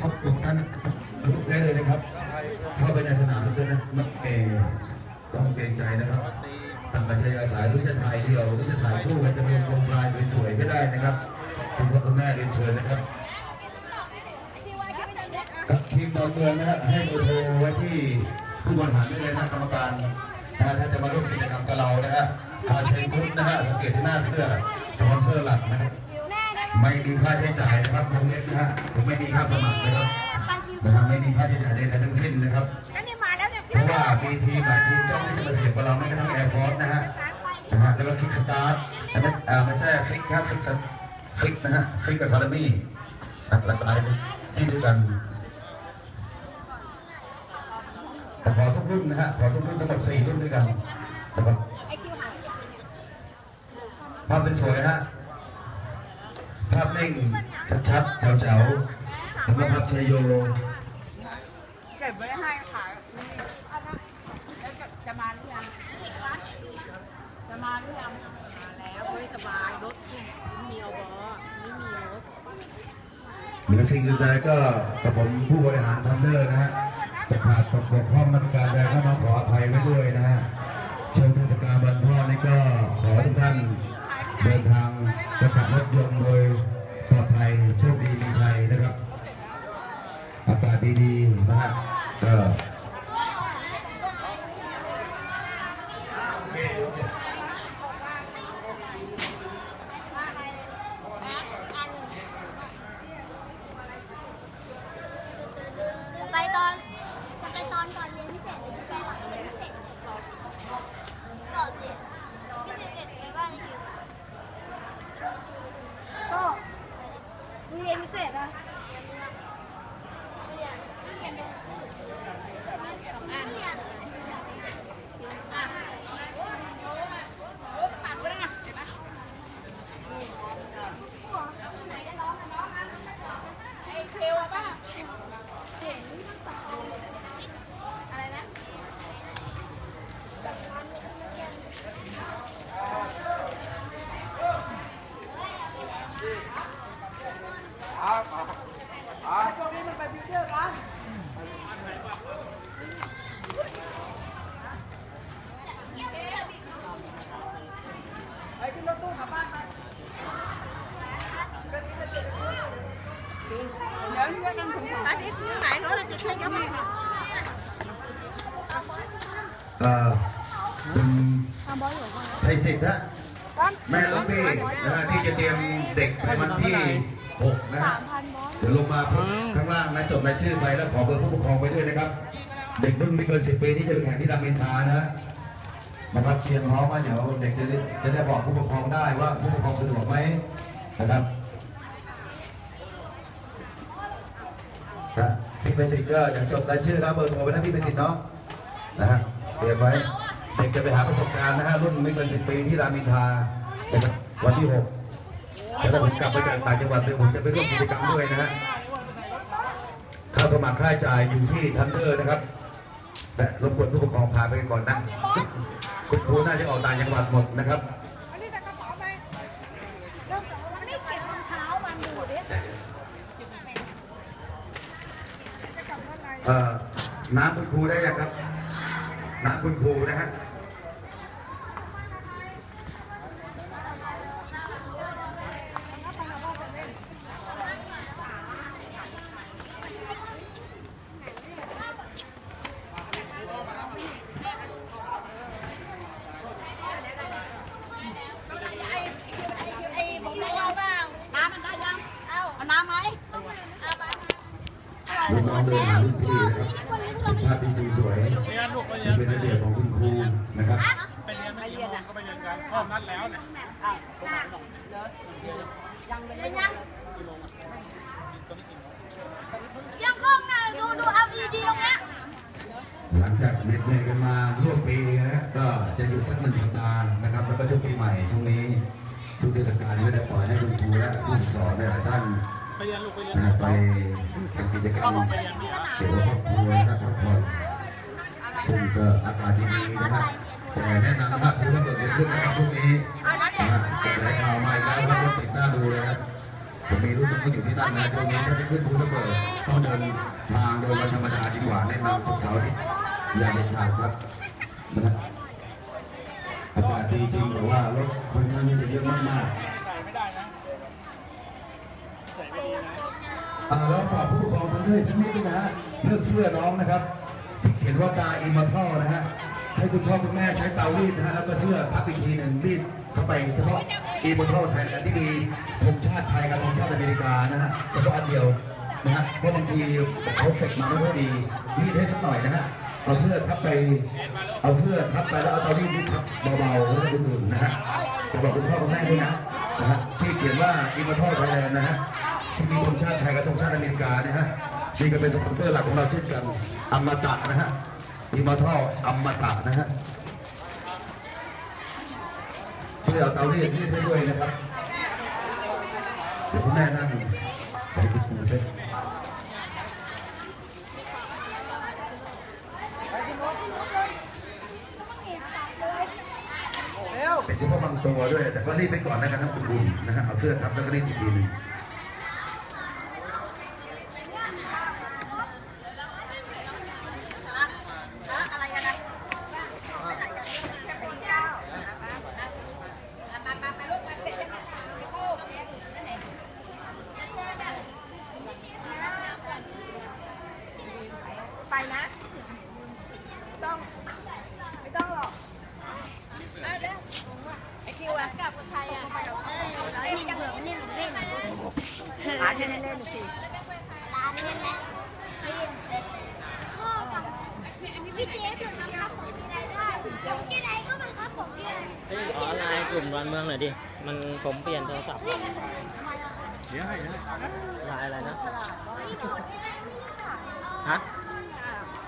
ขอบคุณท่านได้เลยนะครับ เข้าไปในสนามด้วยนะไม่เอต้องเกรงใจนะครับทำบัญชีอาสาหรือจะถ่ายเดียวหรือจะถ่ายคู่กันจะเป็นวงฟลายสวยๆก็ได้นะครับคุณพ่อคุณแม่เรียนเชิญนะครับกับทีมดอนเมืองนะฮะให้เบอร์โทรไว้ที่ผู้บริหารได้เลยนะกรรมการนะถ้าจะมาร่วมกิจกรรมกับเรานะฮะทางเซ็นคุดนะฮะสังเกตที่หน้าเสื้อสปอนเซอร์หลักนะครับ ไม่มีค่าใช้จ่ายนะครับวงเล็บนะฮะผมไม่มีค่าสมัครนะครับนะครับไม่มีค่าใช้จ่ายใดๆทั้งสิ้นนะครับก็นี่มาแล้วเนี่ยเพราะว่ามีทีมกับทีมจ้องที่จะมาเสียบกับเราไม่กระทั่งแอร์ฟอร์สนะฮะนะฮะแล้วก็คิกสตาร์ทอันนั้นอ่าไม่ใช่ฟิกครับฟิกฟิกนะฮะฟิกกับคาร์มี่หลากหลายที่ด้วยกันแต่ขอทุกรุ่นนะฮะขอทุกรุ่นทั้งหมดสี่รุ่นด้วยกันนะครับภาพสวยๆฮะภาพนิ่งชัดๆแจ๋วๆแล้วก็ภพชยโยเก็บไว้ให้ขายแล้วจะมาหรือยังจะมาหรือยังมาแล้วไม่สบายรถม่มีอบอไม่มีรถเหนือสิ่งอื่นใดก็กับผมผู้บริหารทันเดอร์นะฮะจะขาดตกบกพร่องนักการใดก็มาขออภัยไว้ด้วยนะฮะช่วงเทศกาลวันพ่อนี่ก็ขอทุกท่านเดินทางจะขับรถยนต์ อากาศดีๆนะฮะก็ไปตอนไปตอนก่อนเรียนพิเศษหรือไปหลังเรียนพิเศษก่อนเรียนพิเศษเสร็จไปบ้านคิวก็เรียนพิเศษอะ เรียนเรียนเรียน ปากไว้แล้วนะเห็นไหม ไอ้เคลอะป้าอะไรนะ เดี๋ยวช่วยกันถึงอาทิตย์ไหน เนาะเราจะช่วยกันไหมเอ่อคุณไทยสิทธิ์ฮะแม่ลูกพี่นะฮะที่จะเตรียมเด็กไปวันที่ 6 นะฮะเดี๋ยวลงมาข้างล่างนะจดรายชื่อไปแล้วขอเบอร์ผู้ปกครองไปด้วยนะครับ เด็กรุ่นไม่เกิน 10 ปีที่จะแข่งที่รามอินทรานะฮะนะครับเตรียมพร้อมว่าเดี๋ยวเด็กจะได้จะได้บอกผู้ปกครองได้ว่าผู้ปกครองสะดวกไหมนะครับนะพี่ เป็นสิทธิ์ก็อย่างจดรายชื่อแล้วเบอร์โทรไปนะพี่เป็นสิทธิ์เนาะนะฮะเตรียมไว้เด็กจะไปหาประสบการณ์นะฮะรุ่นไม่เกินสิบปีที่รามอินทราวันที่หกแล้วถ้าผมกลับไปจากต่างจังหวัดเดี๋ยวผมจะไปร่วมกิจกรรมด้วยนะฮะค่าสมัครค่าจ่ายอยู่ที่ทันเดอร์นะครับแต่รบกวนผู้ปกครองพาไปก่อนนะคุณครูน่าจะออกต่างจังหวัดหมดนะครับ อันนี้แต่กระเป๋าไปแล้วอันนี้เก็บรองเท้ามันดูดิ เอ่อ น้ำคุณครูได้ยังครับ น้ำคุณครูนะฮะ ไอ้ผมได้เอาบ้างน้ำมันได้ยัง เอาเอาน้ำไหม รุ่นน้องเดินหารุ่นพี่นะครับภาพที่สวยเป็นระเบียบของคุณครูนะครับไปเรียนไม่กี่โมงก็ไปเรียนกันพ่อนัดแล้วเนี่ยยังไม่เดี๋ยวยังยังคงนะดูดู LED ตรงเนี้ยหลังจากเหน็ดเหนื่อยกันมาร่วมปีนะก็จะหยุดสักหนึ่งสัปดาห์นะครับ แล้วก็ช่วงปีใหม่ช่วงนี้ทุกเทศกาลก็ได้ปล่อยให้คุณครูและผู้สอนหลายท่าน ไปเรียนลูกไปเรียนนะฮะไปทำกิจกรรมเกี่ยวกับครอบครัวนะครับพักผ่อนซึ่งก็อากาศดีๆนะครับแต่แนะนำนะครับถือว่าเกิดขึ้นนะครับพรุ่งนี้นะฮะกระแสข่าวมาอีกแล้วครับรถติดหน้าดูเลยครับผมมีรุ่นน้องก็อยู่ที่นั่นนะช่วงนี้ถ้าจะขึ้นภูทับเบิกต้องเดินทางโดยวันธรรมดาดีกว่าแนะนำทุกเสาที่อย่าเด็ดขาดครับนะฮะอากาศดีจริงแต่ว่ารถคนข้างนี้จะเยอะมากๆ อ่าแล้วฝากผู้ปกครองท่านด้วยสักนิดนึงนะฮะเรื่องเสื้อน้องนะครับที่เขียนว่าตาอิมาท่อนะฮะให้คุณพ่อคุณแม่ใช้เตารีดนะฮะแล้วก็เสื้อทับอีกทีหนึ่งรีดเข้าไปเฉพาะอิมาท่อไทยแลนที่มีธงชาติไทยกับธงชาติอเมริกานะฮะเฉพาะอันเดียวนะฮะเพราะบางทีเขาเสร็จมาไม่ค่อยดีรีดให้สักหน่อยนะฮะเอาเสื้อทับไป เอาเสื้อทับไปแล้วเอาเตารีดนี่ทับเบาๆแล้วอุ่นๆนะฮะบอกคุณพ่อคุณแม่ด้วยนะนะฮะที่เขียนว่าอิมาท่อไทยนะฮะ มีธงชาติไทยกับธงชาติอเมริกาเนี่ยฮะนี่ก็เป็นสปอนเซอร์หลักของเราเช่นกันอมตะนะฮะอีมอทัลอมตะนะฮะช่วยเอาเตารีดรีดให้ด้วยนะครับเดี๋ยวคุณแม่นั่งไปดูครูเซ็ตเป็นเฉพาะบางตัวด้วย แต่ก็รีดไปก่อนนะครับทั้งอุ่นๆนะฮะเอาเสื้อทับแล้วก็รีดอีกทีหนึ่ง อะไรกันนะไปนะ ต้อง ไม่ต้องหรอกไอคิวอะกลับกับใครอะ เล่นเผื่อเล่นเล่น หาที่เล่นๆสิ ร้านเล่นแล้วพ่อกับพี่เจ๊ถึงบังคับผมที่ไหนได้ผมที่ไหนก็บังคับผมที่ไหน เฮ้ยขอไลน์ กลุ่มดอนเมืองหน่อยดิ มันผมเปลี่ยนโทรศัพท์เดี๋ยวให้เดี๋ยวให้ไลน์อะไรนะไม่บอกที่ไหนฮะไ